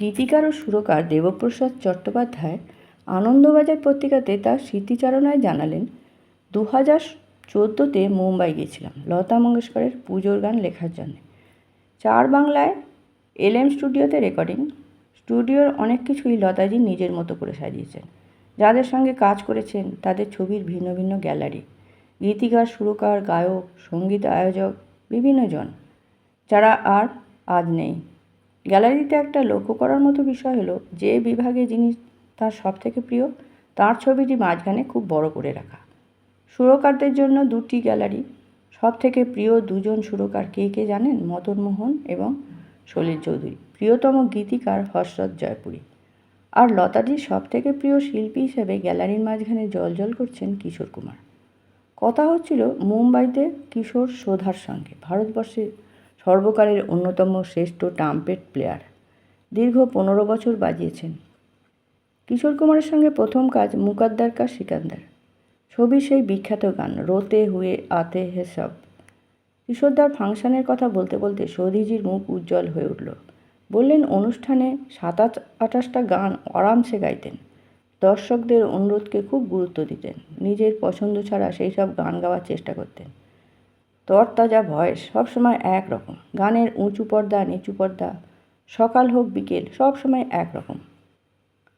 গীতিকার ও সুরকার দেবপ্রসাদ চট্টোপাধ্যায় আনন্দবাজার পত্রিকাতে তার স্মৃতিচারণায় জানালেন দু হাজার চোদ্দোতে মুম্বাই গিয়েছিলাম। লতা মঙ্গেশকরের পুজোর গান লেখার জন্য। চার বাংলায় এলএম স্টুডিওতে রেকর্ডিং। স্টুডিওর অনেক কিছুই লতাজি নিজের মতো করে সাজিয়েছেন। যাদের সঙ্গে কাজ করেছেন, তাদের ছবির ভিন্ন ভিন্ন গ্যালারি। গীতিকার, সুরকার, গায়ক, সংগীত আয়োজক, বিভিন্ন জন। যারা আর আজ নেই। গ্যালারিতে একটা লক্ষ্য করার মতো বিষয় হলো, যে বিভাগে যিনি তার সব থেকে প্রিয়, তার ছবিটি মাঝখানে খুব বড় করে রাখা। সুরকারদের জন্য দুটি গ্যালারি সব থেকে প্রিয় দুজন সুরকার কে কে জানেন? মদন মোহন এবং সলিল চৌধুরী। প্রিয়তম গীতিকার হর্ষদ জয়পুরী। আর লতাজির সব থেকে প্রিয় শিল্পী হিসেবে গ্যালারির মাঝখানে জল করছেন কিশোর কুমার। কথা হচ্ছিল মুম্বাইতে কিশোর সোধার সঙ্গে। ভারতবর্ষের সর্বকালের অন্যতম শ্রেষ্ঠ ট্রাম্পেট প্লেয়ার। দীর্ঘ পনেরো বছর বাজিয়েছেন। কিশোর কুমারের সঙ্গে প্রথম কাজ মুকাদ্দার কা সিকান্দার। ছবি সেই বিখ্যাত গান, রোতে হুয়ে আতে হে সব। কিশোরদার ফাংশনের কথা বলতে বলতে সৌদিজির মুখ উজ্জ্বল হয়ে উঠল। বললেন, অনুষ্ঠানে সাতাশ, আঠাশটা গান আরামসে গাইতেন। দর্শকদের অনুরোধকে খুব গুরুত্ব দিতেন। নিজের পছন্দ ছাড়া সেই সব গান গাওয়ার চেষ্টা করতেন। তরতাজা ভয়েস সবসময় এক রকম গানের উঁচু পর্দা, নিচু পর্দা, সকাল হোক বিকেল সব সময় এক রকম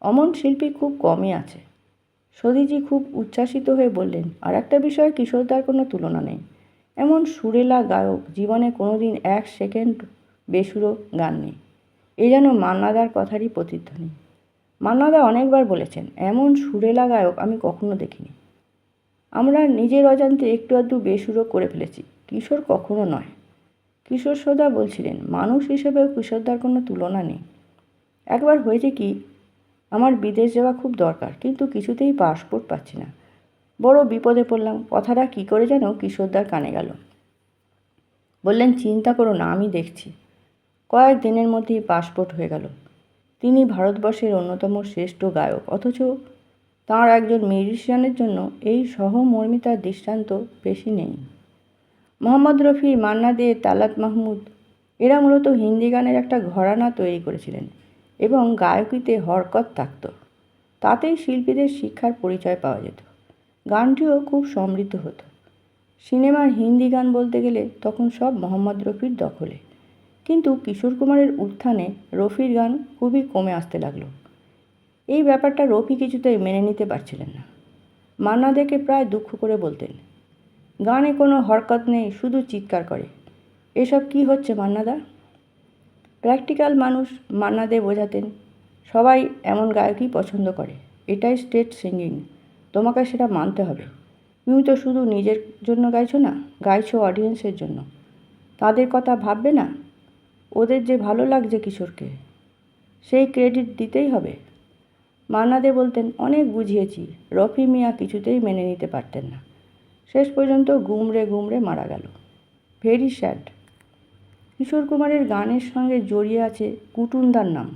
অমন শিল্পী খুব কমই আছে। সদিজি খুব উচ্ছ্বাসিত হয়ে বললেন আর একটা বিষয়ে কিশোরদার কোনো তুলনা নেই। এমন সুরেলা গায়ক জীবনে কোনোদিন এক সেকেন্ড বেসুরো গান নেই। এ যেন মান্নাদার কথারই প্রতিধ্বনি। মান্নাদা অনেকবার বলেছেন, এমন সুরেলা গায়ক আমি কখনো দেখিনি। আমরা নিজের অজান্তে একটু আধটু বেসুরো করে ফেলেছি। কিশোর কখনো নয়। কিশোর সোদা বলছিলেন, মানুষ হিসেবেও কিশোরদার কোনো তুলনা নেই। একবার হয়েছে কি, আমার বিদেশ যাওয়া খুব দরকার, কিন্তু কিছুতেই পাসপোর্ট পাচ্ছি না। বড় বিপদে পড়লাম, কথাটা কী করে যেন কিশোরদার কানে গেল। বললেন, চিন্তা করো না, আমি দেখছি। কয়েক দিনের মধ্যেই পাসপোর্ট হয়ে গেল। তিনি ভারতবর্ষের অন্যতম শ্রেষ্ঠ গায়ক, অথচ তাঁর একজন মিউজিশিয়ানের জন্য এই সহমর্মিতার দৃষ্টান্ত বেশি নেই। মোহাম্মদ রফি মান্না দে তালাত মাহমুদ। এরা মূলত হিন্দি গানের একটা ঘরানা তৈরি করেছিলেন এবং গায়কিতে হরকত থাকত। তাতেই শিল্পীদের শিক্ষার পরিচয় পাওয়া যেত। গানটিও খুব সমৃদ্ধ হতো। সিনেমার হিন্দি গান বলতে গেলে তখন সব মোহাম্মদ রফির দখলে। কিন্তু কিশোর কুমারের উত্থানে রফির গান খুবই কমে আসতে লাগল। এই ব্যাপারটা রফি কিছুতেই মেনে নিতে পারছিলেন না। মান্না দেখে প্রায় দুঃখ করে বলতেন গানে কোনো হরকত নেই, শুধু চিৎকার করে। এসব কি হচ্ছে, মান্নাদা? প্র্যাকটিক্যাল মানুষ মান্নাদে বোঝাতেন, সবাই এমন গায়কই পছন্দ করে। এটাই স্টেট সিঙ্গিং। তোমাকে সেটা মানতে হবে। তুমি তো শুধু নিজের জন্য গাইছো না, গাইছো অডিয়েন্সের জন্য। তাদের কথা ভাববে না? ওদের যে ভালো লাগছে কিশোরকে, সেই ক্রেডিট দিতেই হবে। মান্নাদে বলতেন, অনেক বুঝিয়েছি, রফি মিয়া কিছুতেই মেনে নিতে পারতেন না। শেষ পর্যন্ত গুমড়ে গুমড়ে মারা গেল। Very sad. কিশোর কুমারের গানের সঙ্গে জড়িয়ে আছে কুটুন্দার নাম।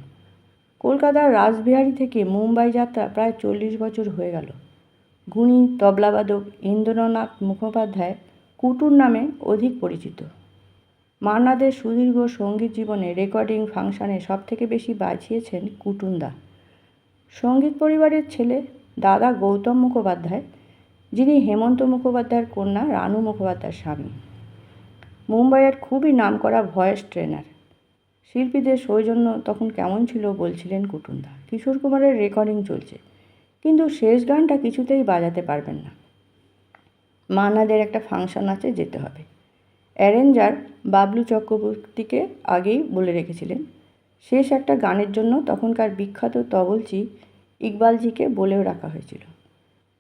কলকাতার রাসবিহারী থেকে মুম্বাই যাত্রা প্রায় চল্লিশ বছর হয়ে গেল। গুণী তবলাবাদক ইন্দ্রনাথ মুখোপাধ্যায় কুটুর নামে অধিক পরিচিত। মান্নাদের সুদীর্ঘ সংগীত জীবনে রেকর্ডিং ফাংশনে সবথেকে বেশি বাজিয়েছেন কুটুন্দা সংগীত পরিবারের ছেলে দাদা গৌতম মুখোপাধ্যায় যিনি হেমন্ত মুখোপাধ্যায়ের কন্যা, রানু মুখোপাধ্যায়ের স্বামী। মুম্বাইয়ের খুবই নামকরা ভয়েস ট্রেনার। শিল্পীদের সৌজন্য তখন কেমন ছিল বলছিলেন কুটুন্দা কিশোর কুমারের রেকর্ডিং চলছে, কিন্তু শেষ গানটা কিছুতেই বাজাতে পারবেন না। মানাদের একটা ফাংশন আছে, যেতে হবে। অ্যারেঞ্জার বাবলু চক্রবর্তীকে আগেই বলে রেখেছিলেন, শেষ একটা গানের জন্য তখনকার বিখ্যাত তবলচি ইকবালজিকে বলেও রাখা হয়েছিল।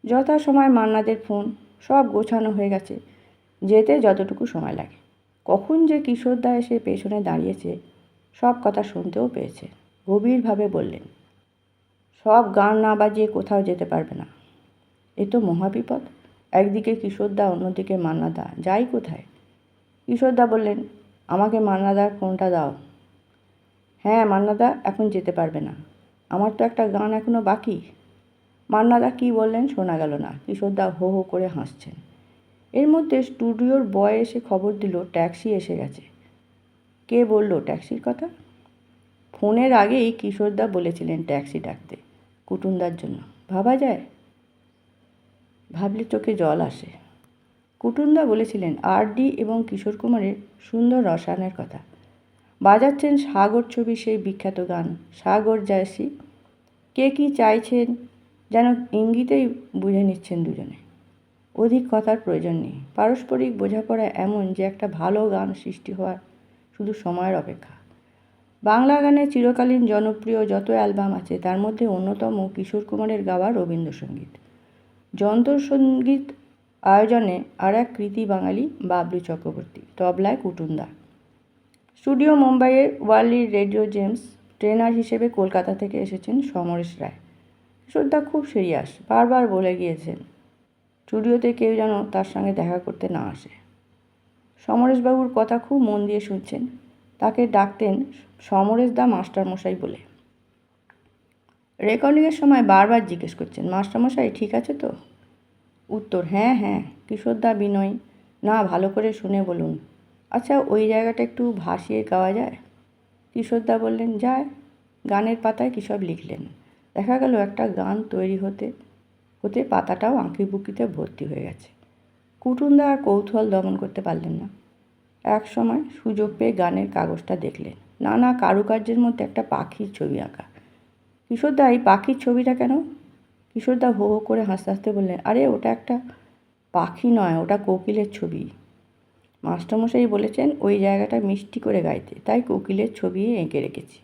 যথা সময় মান্নাদের ফোন সব গোছানো হয়ে গেছে, যেতে যতটুকু সময় লাগে। কখন যে কিশোরদা এসে পেছনে দাঁড়িয়েছে, সব কথা শুনতেও পেয়েছে। গভীরভাবে বললেন, সব গান না বাজিয়ে কোথাও যেতে পারবে না। এ তো মহাবিপদ। একদিকে কিশোরদা অন্যদিকে মান্নাদা যাই কোথায়? কিশোরদা বললেন, আমাকে মান্নাদার ফোনটা দাও। হ্যাঁ মান্নাদা এখন যেতে পারবে না। আমার তো একটা গান এখনও বাকি। মান্নাদা কী বললেন শোনা গেল না। কিশোরদা হো হো করে হাসছেন। এর মধ্যে স্টুডিওর বয় এসে খবর দিল, ট্যাক্সি এসে গেছে। কে বলল ট্যাক্সির কথা? ফোনের আগেই কিশোরদা বলেছিলেন ট্যাক্সি ডাকতে কুটুমদার জন্য। ভাবা যায়? ভাবলে চোখে জল আসে। কুটুমদা বলেছিলেন আরডি এবং কিশোর কুমারের সুন্দর রসায়নের কথা। বাজাচ্ছেন সাগর ছবি সেই বিখ্যাত গান, সাগর জয়সী। কে কী চাইছেন? যেন ইঙ্গিতেই বুঝে নিচ্ছেন দুজনে। অধিক কথার প্রয়োজন নেই। পারস্পরিক বোঝাপড়া এমন যে একটা ভালো গান সৃষ্টি হওয়ার শুধু সময়ের অপেক্ষা। বাংলা গানের চিরকালীন জনপ্রিয় যত অ্যালবাম আছে, তার মধ্যে অন্যতম কিশোর কুমারের গাওয়া রবীন্দ্রসঙ্গীত। যন্ত্রসঙ্গীত আয়োজনে আর এক কৃতি বাঙালি বাবলু চক্রবর্তী, তবলায় কুটুন্দা। স্টুডিও মুম্বাইয়ের ওয়ার্লি রেডিও জেমস ট্রেনার হিসেবে কলকাতা থেকে এসেছেন সমরেশ রায়। কিশোরদা খুব সিরিয়াস বারবার বলে গিয়েছেন, স্টুডিওতে কেউ যেন তার সঙ্গে দেখা করতে না আসে। সমরেশবাবুর কথা খুব মন দিয়ে শুনছেন, তাকে ডাকতেন সমরেশ দা মাস্টারমশাই বলে। রেকর্ডিংয়ের সময় বারবার জিজ্ঞেস করছেন, মাস্টারমশাই, ঠিক আছে তো? উত্তর হ্যাঁ হ্যাঁ কিশোরদা বিনয়। না, ভালো করে শুনে বলুন। আচ্ছা ওই জায়গাটা একটু ভাসিয়ে গাওয়া যায়? কিশোরদা বললেন, যায়। গানের পাতায় কী সব লিখলেন? দেখা গেল একটা গান তৈরি হতে হতে পাতাটাও আঁকি বুকিতে ভর্তি হয়ে গেছে। কুটুন্দা আর কৌতূহল দমন করতে পারলেন না। এক সময় সুযোগ পেয়ে গানের কাগজটা দেখলেন। নানা কারুকার্যের মধ্যে একটা পাখির ছবি আঁকা। কিশোরদা, এই পাখির ছবিটা কেন? কিশোরদা হো হো করে হাসতে হাসতে বললেন, আরে, ওটা একটা পাখি নয়, ওটা কোকিলের ছবি। মাস্টারমশাই বলেছেন, ওই জায়গাটা মিষ্টি করে গাইতে, তাই কোকিলের ছবি এঁকে রেখেছি।